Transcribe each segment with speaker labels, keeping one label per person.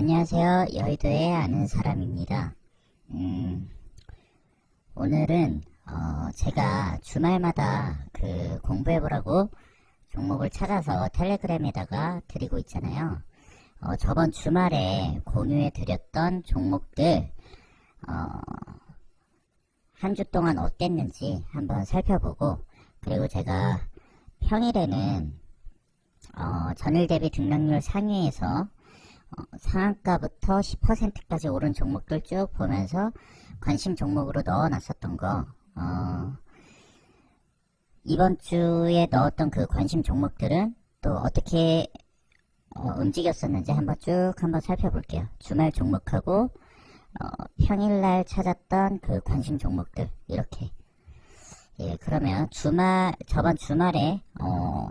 Speaker 1: 안녕하세요. 여의도에 아는 사람입니다. 음, 오늘은, 어, 제가 주말마다 그 공부해보라고 종목을 찾아서 텔레그램에다가 드리고 있잖아요. 어, 저번 주말에 공유해드렸던 종목들, 어, 한 주 동안 어땠는지 한번 살펴보고, 그리고 제가 평일에는, 어, 전일 대비 등락률 상위에서 어, 상한가부터 10%까지 오른 종목들 쭉 보면서 관심 종목으로 넣어놨었던 거, 어, 이번 주에 넣었던 그 관심 종목들은 또 어떻게 어, 움직였었는지 한번 쭉 한번 살펴볼게요. 주말 종목하고 어, 평일날 찾았던 그 관심 종목들 이렇게. 예, 그러면 주말 저번 주말에 어,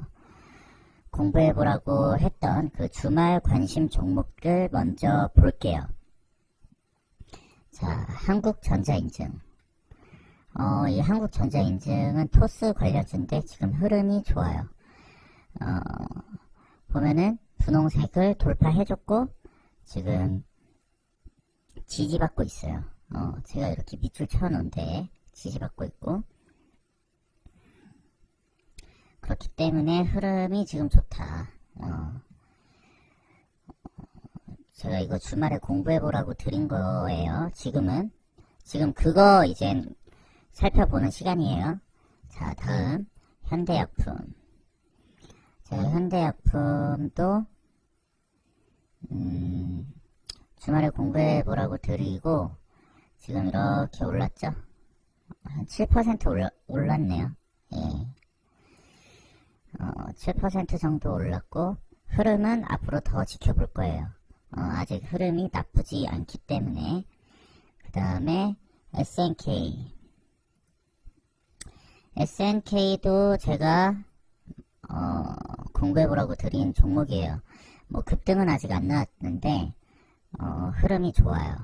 Speaker 1: 공부해보라고 했던 그 주말 관심 종목들 먼저 볼게요. 자, 한국전자인증. 어, 이 한국전자인증은 토스 관련주인데 지금 흐름이 좋아요. 어, 보면은 분홍색을 돌파해줬고 지금 지지받고 있어요. 어, 제가 이렇게 밑줄 쳐놓은데 지지받고 있고 그렇기 때문에 흐름이 지금 좋다. 어, 제가 이거 주말에 공부해보라고 드린 거예요. 지금은. 지금 그거 이제 살펴보는 시간이에요. 자, 다음. 현대약품. 자, 현대약품도, 음, 주말에 공부해보라고 드리고, 지금 이렇게 올랐죠? 한 7% 올라, 올랐네요. 예. 어, 7% 정도 올랐고 흐름은 앞으로 더 지켜볼 거예요. 어, 아직 흐름이 나쁘지 않기 때문에 그 다음에 SNK SNK도 제가 어, 공부해보라고 드린 종목이에요. 뭐 급등은 아직 안 나왔는데 어, 흐름이 좋아요.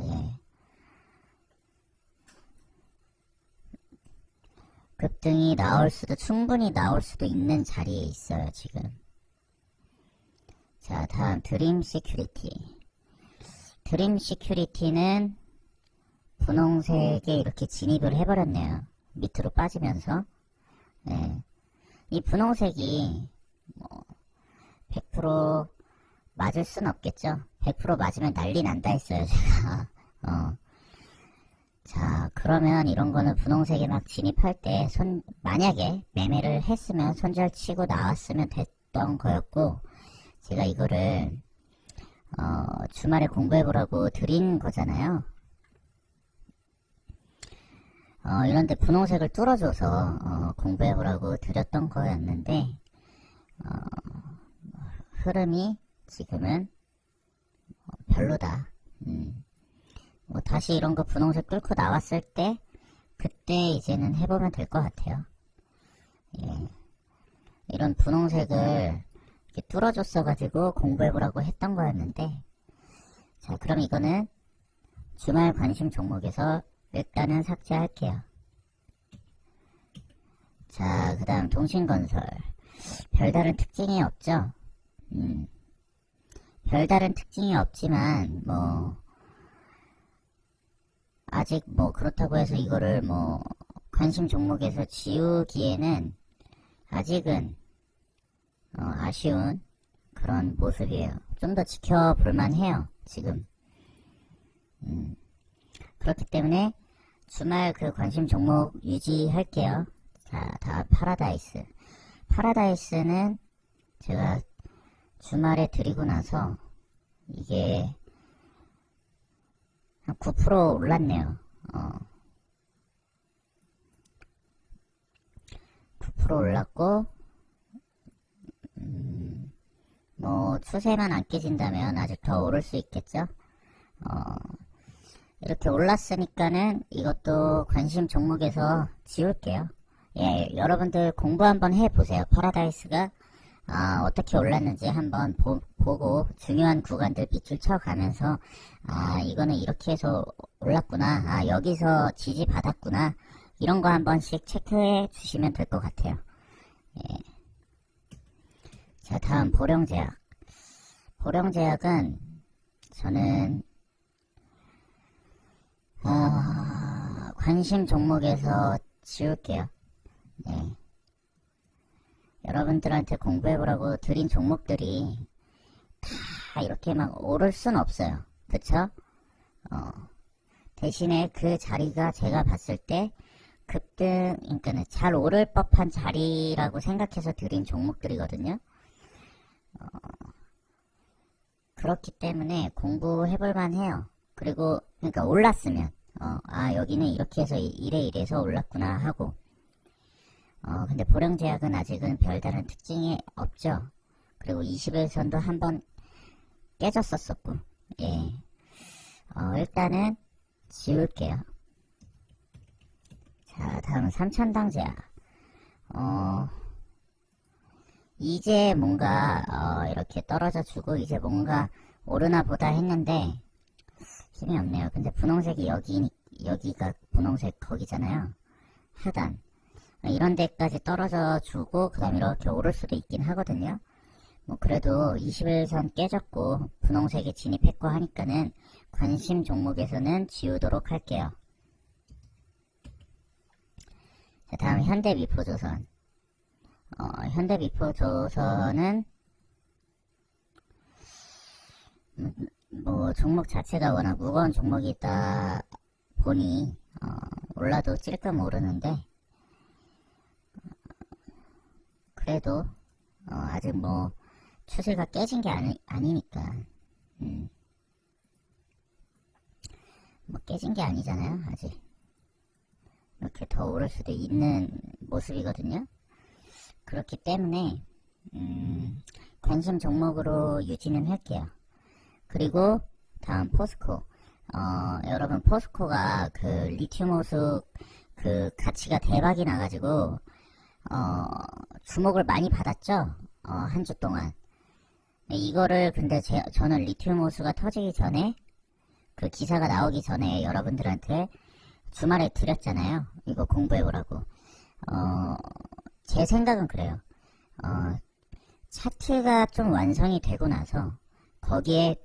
Speaker 1: 예. 급등이 나올 수도 충분히 나올 수도 있는 자리에 있어요 지금. 자 다음 드림 시큐리티. 드림 시큐리티는 분홍색에 이렇게 진입을 해버렸네요. 밑으로 빠지면서. 네. 이 분홍색이 뭐 100% 맞을 순 없겠죠? 100% 맞으면 난리 난다 했어요 제가. 어. 자, 그러면 이런 거는 분홍색에 막 진입할 때 손, 만약에 매매를 했으면 손절 치고 나왔으면 됐던 거였고, 제가 이거를, 어, 주말에 공부해보라고 드린 거잖아요. 어, 이런데 분홍색을 뚫어줘서, 어, 공부해보라고 드렸던 거였는데, 어, 흐름이 지금은 별로다. 음. 뭐 다시 이런 거 분홍색 뚫고 나왔을 때 그때 이제는 해보면 될 것 같아요. 예. 이런 분홍색을 이렇게 뚫어줬어가지고 공부해보라고 했던 거였는데 자 그럼 이거는 주말 관심 종목에서 일단은 삭제할게요. 자, 그 다음 동신건설. 별다른 특징이 없죠? 음. 별다른 특징이 없지만, 뭐, 아직 뭐 그렇다고 해서 이거를 뭐 관심 종목에서 지우기에는 아직은 어, 아쉬운 그런 모습이에요. 좀 더 지켜볼만 해요. 지금. 음, 그렇기 때문에 주말 그 관심 종목 유지할게요. 자, 다 파라다이스. 파라다이스는 제가 주말에 드리고 나서 이게 한 9% 올랐네요. 어. 9% 올랐고, 음, 뭐, 추세만 안 깨진다면 아직 더 오를 수 있겠죠? 어, 이렇게 올랐으니까는 이것도 관심 종목에서 지울게요. 예, 여러분들 공부 한번 해보세요. 파라다이스가 아, 어떻게 올랐는지 한번 보, 고 중요한 구간들 밑줄 쳐가면서 아 이거는 이렇게 해서 올랐구나 아 여기서 지지 받았구나 이런 거 한 번씩 체크해 주시면 될 것 같아요 예. 자 다음 보령제약 보령제약은 저는 아, 관심 종목에서 지울게요. 네. 여러분들한테 공부해보라고 드린 종목들이 다 이렇게 막 오를 순 없어요. 그쵸? 어, 대신에 그 자리가 제가 봤을 때 급등, 그러니까 잘 오를 법한 자리라고 생각해서 드린 종목들이거든요. 어, 그렇기 때문에 공부해볼 만 해요. 그리고, 그러니까 올랐으면, 어, 아, 여기는 이렇게 해서 이- 이래 이래서 올랐구나 하고, 어, 근데 보령제약은 아직은 별다른 특징이 없죠. 그리고 21선도 한 번 깨졌었었고, 예. 어, 일단은 지울게요. 자, 다음은 삼천당 제약. 어, 이제 뭔가, 어, 이렇게 떨어져 주고, 이제 뭔가 오르나 보다 했는데, 힘이 없네요. 근데 분홍색이 여기, 여기가 분홍색 거기잖아요. 하단. 이런 데까지 떨어져 주고, 그 다음 이렇게 오를 수도 있긴 하거든요. 뭐, 그래도 21선 깨졌고, 분홍색에 진입했고 하니까는 관심 종목에서는 지우도록 할게요. 자, 다음 현대 미포조선. 어, 현대 미포조선은 음, 뭐 종목 자체가 워낙 무거운 종목이다 보니 어, 올라도 찔끔 오르는데 그래도 어, 아직 뭐 추세가 깨진 게 아니, 아니니까 음. 뭐 깨진 게 아니잖아요 아직 이렇게 더 오를 수도 있는 모습이거든요. 그렇기 때문에 음, 관심 종목으로 유지는 할게요. 그리고 다음 포스코. 어, 여러분 포스코가 그 리튬 호수 그 가치가 대박이 나가지고 어, 주목을 많이 받았죠. 어, 한 주 동안. 이거를 근데 제, 저는 리튬 호수가 터지기 전에 그 기사가 나오기 전에 여러분들한테 주말에 드렸잖아요. 이거 공부해보라고. 어, 제 생각은 그래요. 어, 차트가 좀 완성이 되고 나서 거기에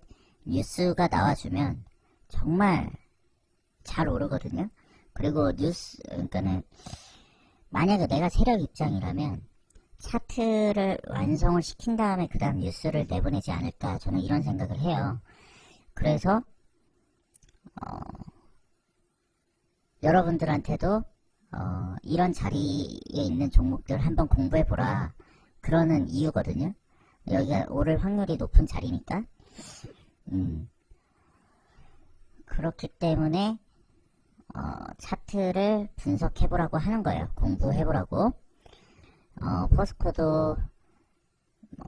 Speaker 1: 뉴스가 나와주면 정말 잘 오르거든요. 그리고 뉴스, 그러니까는 만약에 내가 세력 입장이라면 차트를 완성을 시킨 다음에 그 다음 뉴스를 내보내지 않을까 저는 이런 생각을 해요. 그래서 어, 여러분들한테도 어, 이런 자리에 있는 종목들 한번 공부해 보라 그러는 이유거든요. 여기가 오를 확률이 높은 자리니까. 음, 그렇기 때문에 어, 차트를 분석해보라고 하는 거예요. 공부해보라고. 어, 포스코도 뭐,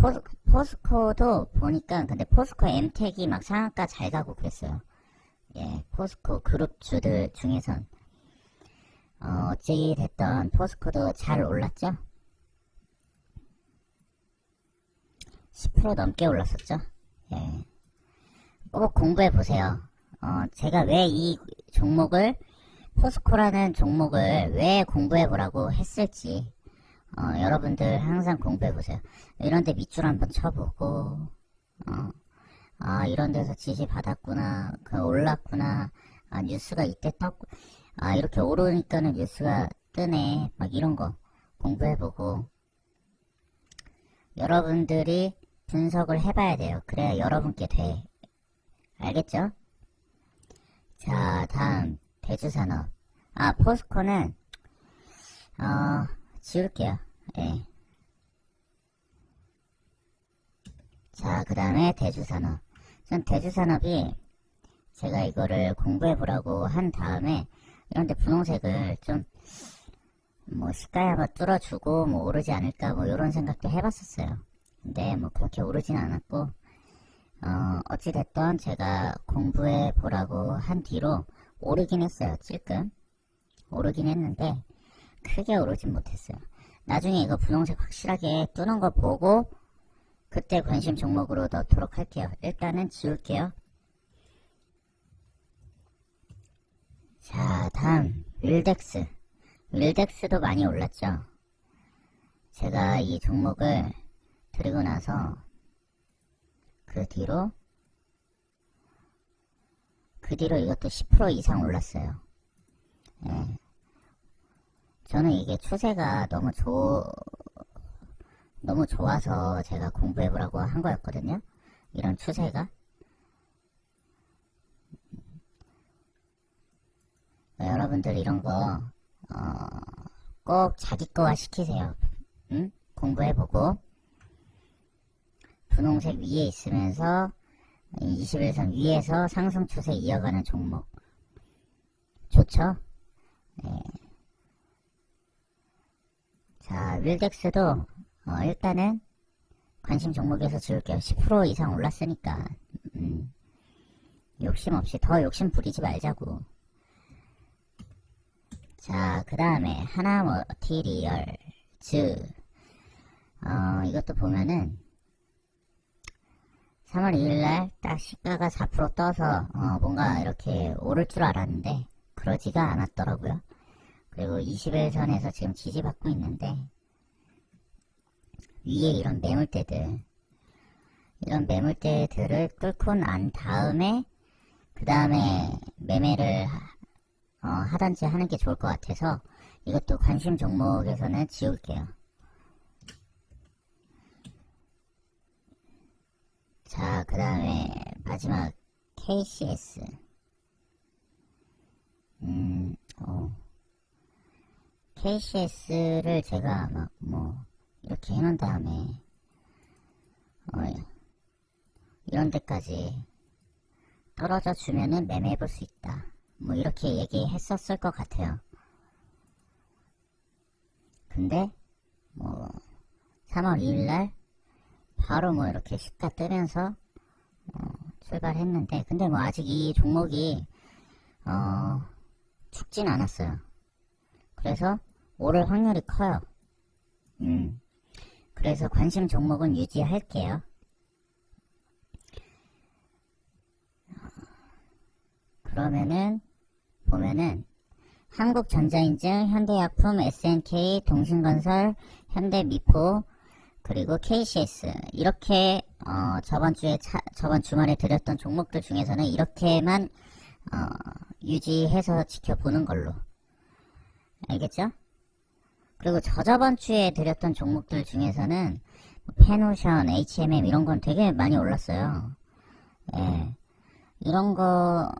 Speaker 1: 포스, 포스 코도 보니까 근데 포스코 엠텍이 막 상한가 잘 가고 그랬어요. 예, 포스코 그룹 주들 중에선 어, 어찌 됐던 포스코도 잘 올랐죠? 10% 넘게 올랐었죠? 예. 꼭 공부해 보세요. 어, 제가 왜 이 종목을 포스코라는 종목을 왜 공부해 보라고 했을지 어, 여러분들 항상 공부해 보세요. 이런데 밑줄 한번 쳐보고 어, 아 이런 데서 지시 받았구나, 그 올랐구나, 아 뉴스가 이때 떴, 아 이렇게 오르니까는 뉴스가 뜨네, 막 이런 거 공부해 보고 여러분들이 분석을 해봐야 돼요. 그래야 여러분께 돼. 알겠죠? 자, 다음 대주산업. 아, 포스코는 어, 지울게요. 예. 자, 그 다음에 대주산업. 전 대주산업이 제가 이거를 공부해보라고 한 다음에 이런데 분홍색을 좀뭐 한번 뚫어주고 뭐 오르지 않을까 뭐 이런 생각도 해봤었어요. 근데 뭐 그렇게 오르진 않았고 어, 어찌됐던 제가 공부해 보라고 한 뒤로 오르긴 했어요. 찔끔. 오르긴 했는데 크게 오르진 못했어요. 나중에 이거 분홍색 확실하게 뜨는 거 보고 그때 관심 종목으로 넣도록 할게요. 일단은 지울게요. 자, 다음 윌덱스. 윌덱스도 많이 올랐죠. 제가 이 종목을 드리고 나서 그 뒤로 그 뒤로 이것도 10% 이상 올랐어요. 예. 저는 이게 추세가 너무 좋 너무 좋아서 제가 공부해보라고 한 거였거든요. 이런 추세가. 어, 여러분들 이런 거, 어, 꼭 자기 거화 시키세요. 응? 공부해보고. 분홍색 위에 있으면서 21선 위에서 상승 추세 이어가는 종목. 좋죠? 네. 자, 윌덱스도 어, 일단은 관심 종목에서 지울게요. 10% 이상 올랐으니까 음, 욕심 없이 더 욕심 부리지 말자고. 자, 그 다음에 하나 머티리얼 즈 어, 이것도 보면은 3월 2일날 딱 시가가 4% 떠서 어, 뭔가 이렇게 오를 줄 알았는데 그러지가 않았더라고요. 그리고 21선에서 지금 지지받고 있는데 위에 이런 매물대들 이런 매물대들을 뚫고 난 다음에 그 다음에 매매를 어, 하든지 하는 게 좋을 것 같아서 이것도 관심 종목에서는 지울게요. 자, 그 다음에 마지막 KCS. 음, 어. KCS를 제가 막 뭐 이렇게 해놓은 다음에 어, 이런 데까지 떨어져 주면은 매매해 볼 수 있다. 뭐 이렇게 얘기했었을 것 같아요. 근데 뭐 3월 2일날 바로 뭐 이렇게 시가 뜨면서 어, 출발했는데 근데 뭐 아직 이 종목이 어, 죽진 않았어요. 그래서 오를 확률이 커요. 음. 그래서 관심 종목은 유지할게요. 그러면은 보면은 한국전자인증, 현대약품, SNK, 동신건설, 현대미포, 그리고 KCS 이렇게 어, 저번 주에 차, 저번 주말에 드렸던 종목들 중에서는 이렇게만 어, 유지해서 지켜보는 걸로 알겠죠? 그리고 저저번 주에 드렸던 종목들 중에서는 뭐 페노션, HMM 이런 건 되게 많이 올랐어요. 예. 이런 거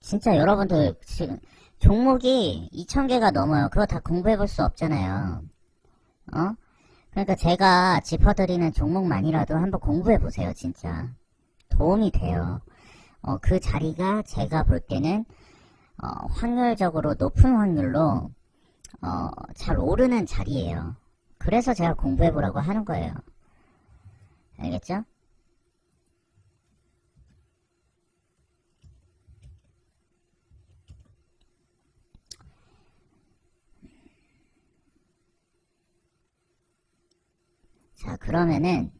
Speaker 1: 진짜 여러분들 지금 종목이 2,000개가 넘어요. 그거 다 공부해 볼 수 없잖아요. 어? 그러니까 제가 짚어드리는 종목만이라도 한번 공부해 보세요, 진짜. 도움이 돼요. 어, 그 자리가 제가 볼 때는, 어, 확률적으로 높은 확률로, 어, 잘 오르는 자리예요. 그래서 제가 공부해 보라고 하는 거예요. 알겠죠? 자, 그러면은,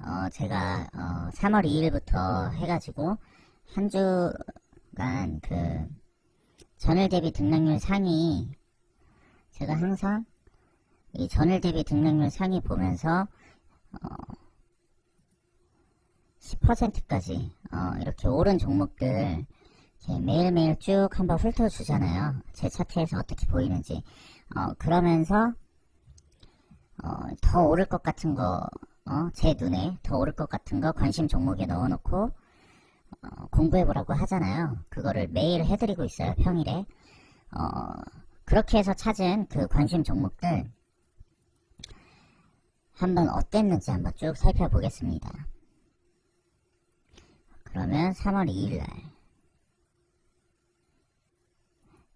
Speaker 1: 어, 제가, 어, 3월 2일부터 해가지고, 한 주간, 그, 전일 대비 등락률 상위, 제가 항상, 이 전일 대비 등락률 상위 보면서, 어, 10%까지, 어, 이렇게 오른 종목들, 매일매일 쭉 한번 훑어주잖아요. 제 차트에서 어떻게 보이는지. 어, 그러면서, 어, 더 오를 것 같은 거, 어, 제 눈에 더 오를 것 같은 거 관심 종목에 넣어놓고, 어, 공부해보라고 하잖아요. 그거를 매일 해드리고 있어요, 평일에. 어, 그렇게 해서 찾은 그 관심 종목들, 한번 어땠는지 한번 쭉 살펴보겠습니다. 그러면 3월 2일날.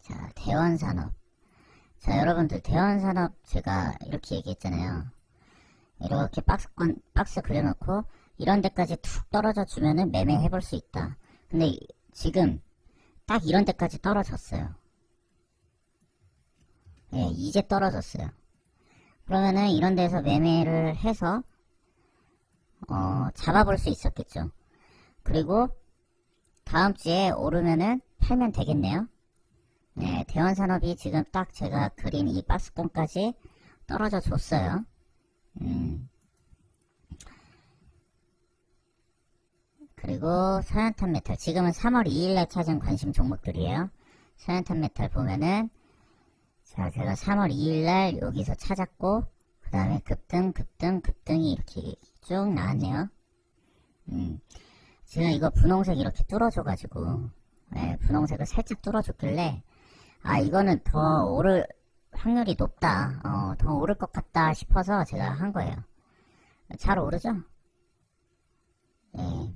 Speaker 1: 자, 대원산업. 자, 여러분들, 대원산업 제가 이렇게 얘기했잖아요. 이렇게 박스권, 박스 그려놓고, 이런 데까지 툭 떨어져 주면은 매매해 볼 수 있다. 근데 이- 지금, 딱 이런 데까지 떨어졌어요. 예, 이제 떨어졌어요. 그러면은 이런 데서 매매를 해서, 어, 잡아볼 수 있었겠죠. 그리고, 다음 주에 오르면은 팔면 되겠네요. 네, 대원산업이 지금 딱 제가 그린 이 박스권까지 떨어져 줬어요. 음. 그리고 서연탄 메탈. 지금은 3월 2일날 찾은 관심 종목들이에요. 서연탄 메탈 보면은, 자, 제가 3월 2일날 여기서 찾았고, 그 다음에 급등, 급등, 급등이 이렇게 쭉 나왔네요. 음, 제가 이거 분홍색 이렇게 뚫어줘가지고, 네, 분홍색을 살짝 뚫어줬길래, 아, 이거는 더 오를 확률이 높다, 어, 더 오를 것 같다 싶어서 제가 한 거예요. 잘 오르죠? 네.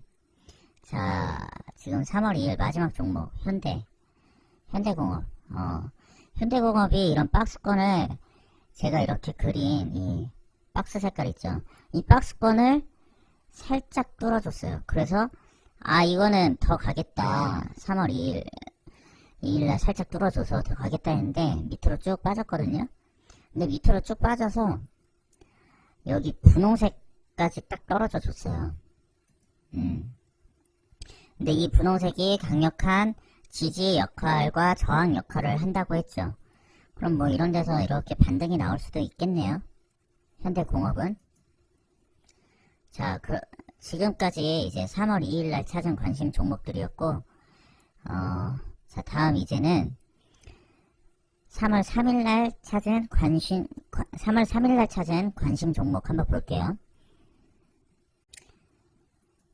Speaker 1: 자, 지금 3월 2일 마지막 종목, 현대. 현대공업. 어, 현대공업이 이런 박스권을 제가 이렇게 그린 이 박스 색깔 있죠. 이 박스권을 살짝 뚫어줬어요. 그래서, 아, 이거는 더 가겠다. 3월 2일, 2일날 살짝 뚫어줘서 더 가겠다 했는데, 밑으로 쭉 빠졌거든요. 근데 밑으로 쭉 빠져서, 여기 분홍색까지 딱 떨어져 줬어요. 음. 근데 이 분홍색이 강력한 지지 역할과 저항 역할을 한다고 했죠. 그럼 뭐 이런 데서 이렇게 반등이 나올 수도 있겠네요. 현대공업은. 자, 그, 지금까지 이제 3월 2일 날 찾은 관심 종목들이었고, 어, 자, 다음 이제는 3월 3일 날 찾은 관심, 관- 3월 3일 날 찾은 관심 종목 한번 볼게요.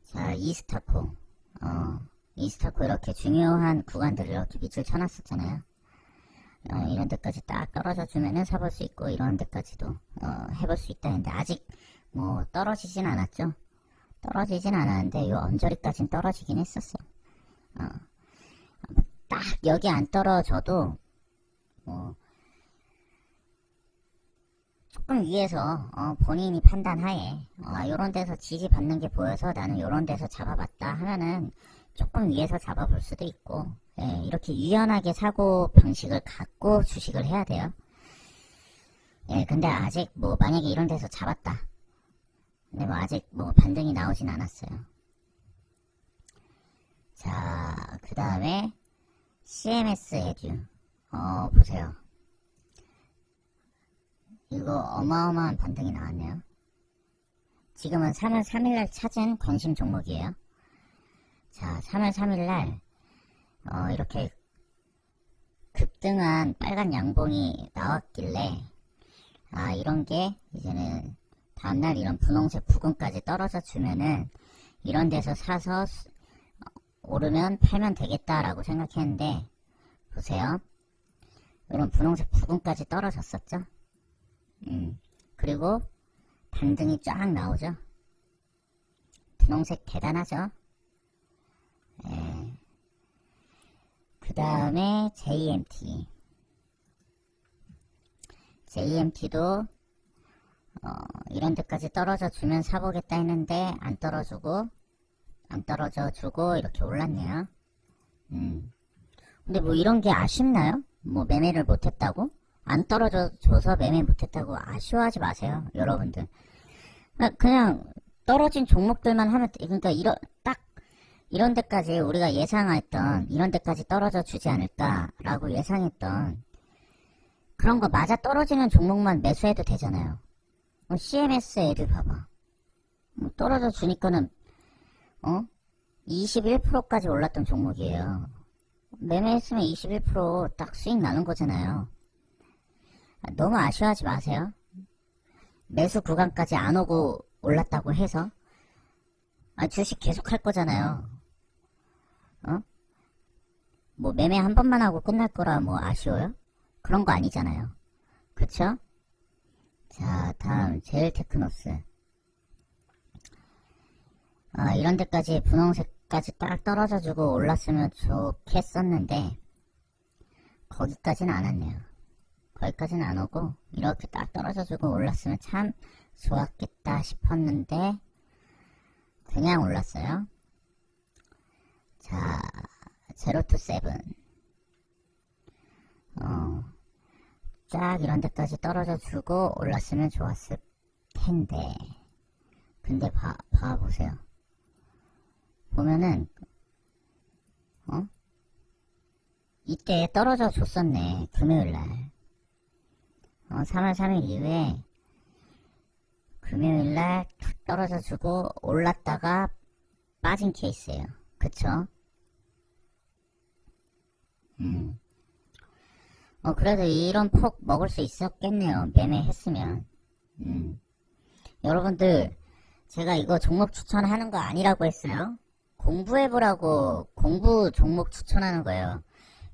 Speaker 1: 자, 이스타코. 어, 이스타코 이렇게 중요한 구간들을 이렇게 밑줄 쳐놨었잖아요. 어, 이런 데까지 딱 떨어져 주면은 사볼 수 있고, 이런 데까지도, 어, 해볼 수 있다 했는데, 아직 뭐, 떨어지진 않았죠. 떨어지진 않았는데, 요 언저리까진 떨어지긴 했었어. 어, 딱 여기 안 떨어져도, 뭐, 조금 위에서 어, 본인이 판단하에 어, 요런 데서 지지받는 게 보여서 나는 요런 데서 잡아봤다 하면은 조금 위에서 잡아볼 수도 있고 예, 이렇게 유연하게 사고 방식을 갖고 주식을 해야 돼요. 예, 근데 아직 뭐 만약에 이런 데서 잡았다. 근데 뭐 아직 뭐 반등이 나오진 않았어요. 자, 그 다음에 CMS 에듀. 어, 보세요. 이거 어마어마한 반등이 나왔네요. 지금은 3월 3일날 찾은 관심 종목이에요. 자, 3월 3일날 어, 이렇게 급등한 빨간 양봉이 나왔길래 아 이런 게 이제는 다음날 이런 분홍색 부근까지 떨어져 주면은 이런 데서 사서 오르면 팔면 되겠다라고 생각했는데 보세요. 이런 분홍색 부근까지 떨어졌었죠. 음, 그리고 반등이 쫙 나오죠. 분홍색 대단하죠. 예. 그 다음에 JMT. JMT도 어, 이런 데까지 떨어져 주면 사보겠다 했는데 안 떨어주고 안 떨어져 주고 이렇게 올랐네요. 음. 근데 뭐 이런 게 아쉽나요? 뭐 매매를 못했다고? 안 떨어져 줘서 매매 못했다고 아쉬워하지 마세요, 여러분들. 그냥- 그냥 떨어진 종목들만 하면 돼. 그러니까 이런 딱 이런 데까지 우리가 예상했던 이런 데까지 떨어져 주지 않을까라고 예상했던 그런 거 맞아 떨어지는 종목만 매수해도 되잖아요. 뭐 CMS 애들 봐봐. 뭐 떨어져 주니까는 어 21%까지 올랐던 종목이에요. 매매했으면 21%딱 수익 나는 거잖아요. 아, 너무 아쉬워하지 마세요. 매수 구간까지 안 오고 올랐다고 해서 아, 주식 계속 할 거잖아요. 어? 뭐 매매 한 번만 하고 끝날 거라 뭐 아쉬워요? 그런 거 아니잖아요. 그쵸? 자, 다음 제일 테크노스. 아, 이런 데까지 분홍색까지 딱 떨어져주고 올랐으면 좋겠었는데 거기까지는 안 왔네요. 거기까지는 안 오고 이렇게 딱 떨어져주고 올랐으면 참 좋았겠다 싶었는데 그냥 올랐어요. 자, 제로 투 세븐. 어, 쫙 이런 데까지 떨어져 주고 올랐으면 좋았을 텐데. 근데 봐, 봐보세요. 보면은, 어? 이때 떨어져 줬었네, 금요일날. 어, 3월 3일 이후에, 금요일날 툭 떨어져 주고 올랐다가 빠진 케이스예요. 그쵸? 음. 어, 그래도 이런 폭 먹을 수 있었겠네요. 매매했으면. 음. 여러분들, 제가 이거 종목 추천하는 거 아니라고 했어요. 공부해보라고 공부 종목 추천하는 거예요.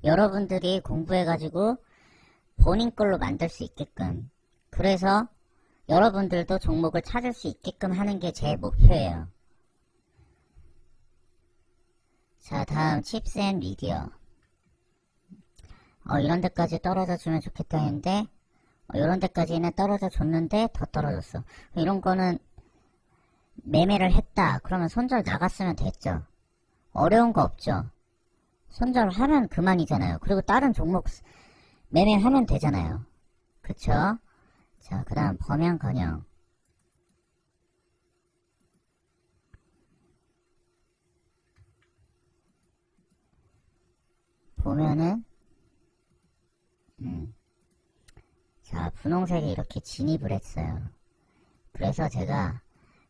Speaker 1: 여러분들이 공부해가지고 본인 걸로 만들 수 있게끔. 그래서 여러분들도 종목을 찾을 수 있게끔 하는 게 제 목표예요. 자, 다음 칩스 앤 미디어. 어, 이런 데까지 떨어져 주면 좋겠다 했는데, 어, 이런 데까지는 떨어져 줬는데 더 떨어졌어. 이런 거는 매매를 했다. 그러면 손절 나갔으면 됐죠. 어려운 거 없죠. 손절하면 그만이잖아요. 그리고 다른 종목 스- 매매하면 되잖아요. 그쵸? 자, 그 다음 범양건영. 보면은 음. 자, 분홍색이 이렇게 진입을 했어요. 그래서 제가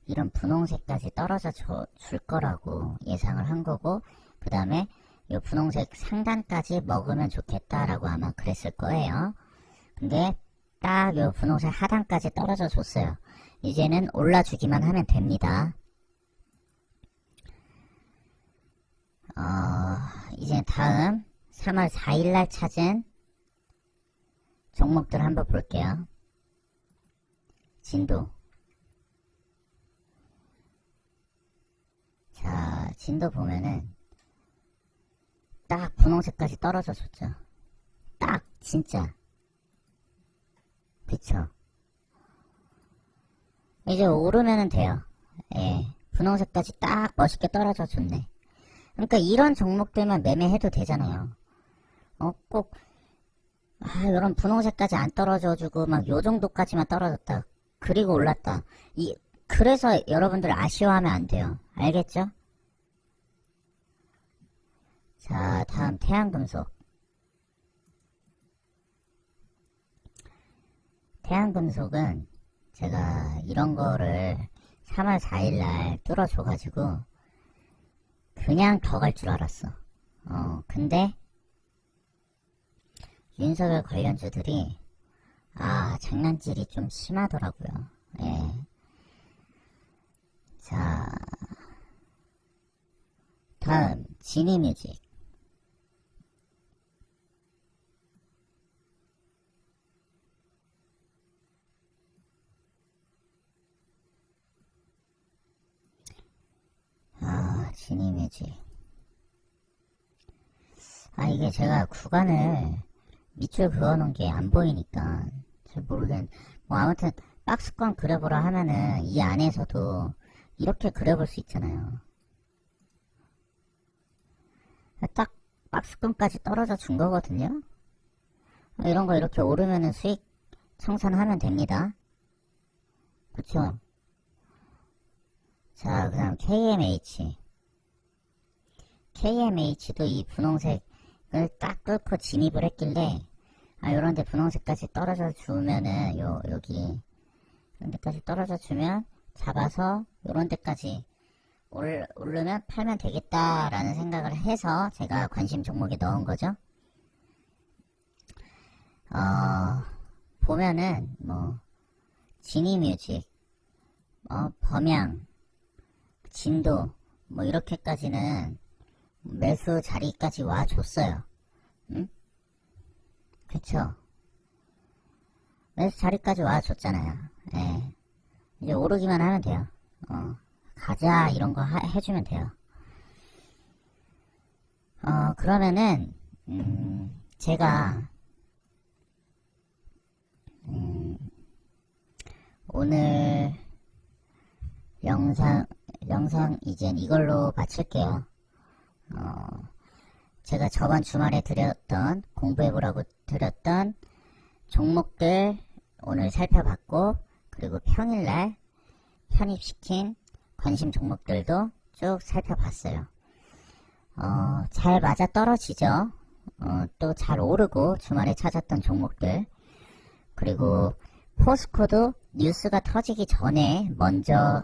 Speaker 1: 이런 분홍색까지 떨어져 줘- 줄 거라고 예상을 한 거고, 그 다음에 이 분홍색 상단까지 먹으면 좋겠다라고 아마 그랬을 거예요. 근데 딱 이 분홍색 하단까지 떨어져 줬어요. 이제는 올라주기만 하면 됩니다. 어, 이제 다음 3월 4일날 찾은 종목들 한번 볼게요. 진도. 자, 진도 보면은 딱 분홍색까지 떨어져 줬죠. 딱 진짜. 그쵸? 이제 오르면은 돼요. 예. 분홍색까지 딱 멋있게 떨어져 줬네. 그러니까 이런 종목들만 매매해도 되잖아요. 어, 꼭, 아, 이런 분홍색까지 안 떨어져주고, 막, 요 정도까지만 떨어졌다. 그리고 올랐다. 이, 그래서 여러분들 아쉬워하면 안 돼요. 알겠죠? 자, 다음 태양금속. 태양금속은 제가 이런 거를 3월 4일 날 뚫어줘가지고 그냥 더 갈 줄 알았어. 어, 근데 윤석열 관련주들이 아, 장난질이 좀 심하더라고요. 예. 자, 다음 지니뮤직. 아, 지니뮤직. 아, 이게 제가 구간을 밑줄 그어놓은 게 안 보이니까 잘 모르겠. 뭐 아무튼 박스권 그려보라 하면은 이 안에서도 이렇게 그려볼 수 있잖아요. 딱 박스권까지 떨어져 준 거거든요. 이런 거 이렇게 오르면은 수익 청산하면 됩니다. 그쵸? 자, 그 다음 KMH. KMH도 이 분홍색을 딱 뚫고 진입을 했길래, 아, 요런 데 분홍색까지 떨어져 주면은, 요, 여기, 이런 데까지 떨어져 주면, 잡아서, 요런 데까지 올, 오르면 팔면 되겠다라는 생각을 해서 제가 관심 종목에 넣은 거죠. 어, 보면은, 뭐, 지니뮤직, 어, 범양, 진도, 뭐, 이렇게까지는 매수 자리까지 와줬어요. 응? 그쵸? 매수 자리까지 와줬잖아요. 예. 이제 오르기만 하면 돼요. 어, 가자, 이런 거 하- 해주면 돼요. 어, 그러면은, 음, 제가, 음, 오늘 영상, 영상 이젠 이걸로 마칠게요. 어, 제가 저번 주말에 드렸던, 공부해보라고 드렸던 종목들 오늘 살펴봤고, 그리고 평일날 편입시킨 관심 종목들도 쭉 살펴봤어요. 어, 잘 맞아 떨어지죠. 어, 또 잘 오르고 주말에 찾았던 종목들. 그리고 포스코도 뉴스가 터지기 전에 먼저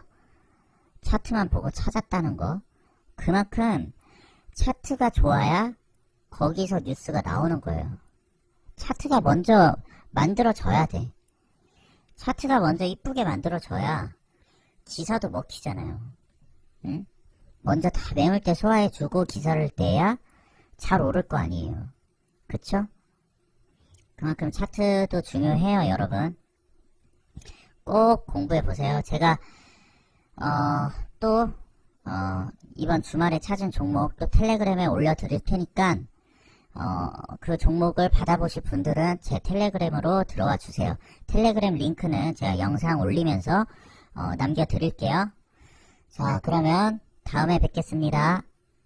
Speaker 1: 차트만 보고 찾았다는 거. 그만큼 차트가 좋아야 거기서 뉴스가 나오는 거예요. 차트가 먼저 만들어져야 돼. 차트가 먼저 이쁘게 만들어져야 기사도 먹히잖아요. 응? 먼저 다 매물대 소화해주고 기사를 내야 잘 오를 거 아니에요. 그쵸? 그만큼 차트도 중요해요, 여러분. 꼭 공부해보세요. 제가, 어, 또, 어, 이번 주말에 찾은 종목 또 텔레그램에 올려드릴 테니까, 어, 그 종목을 받아보실 분들은 제 텔레그램으로 들어와 주세요. 텔레그램 링크는 제가 영상 올리면서, 어, 남겨드릴게요. 자, 그러면 다음에 뵙겠습니다.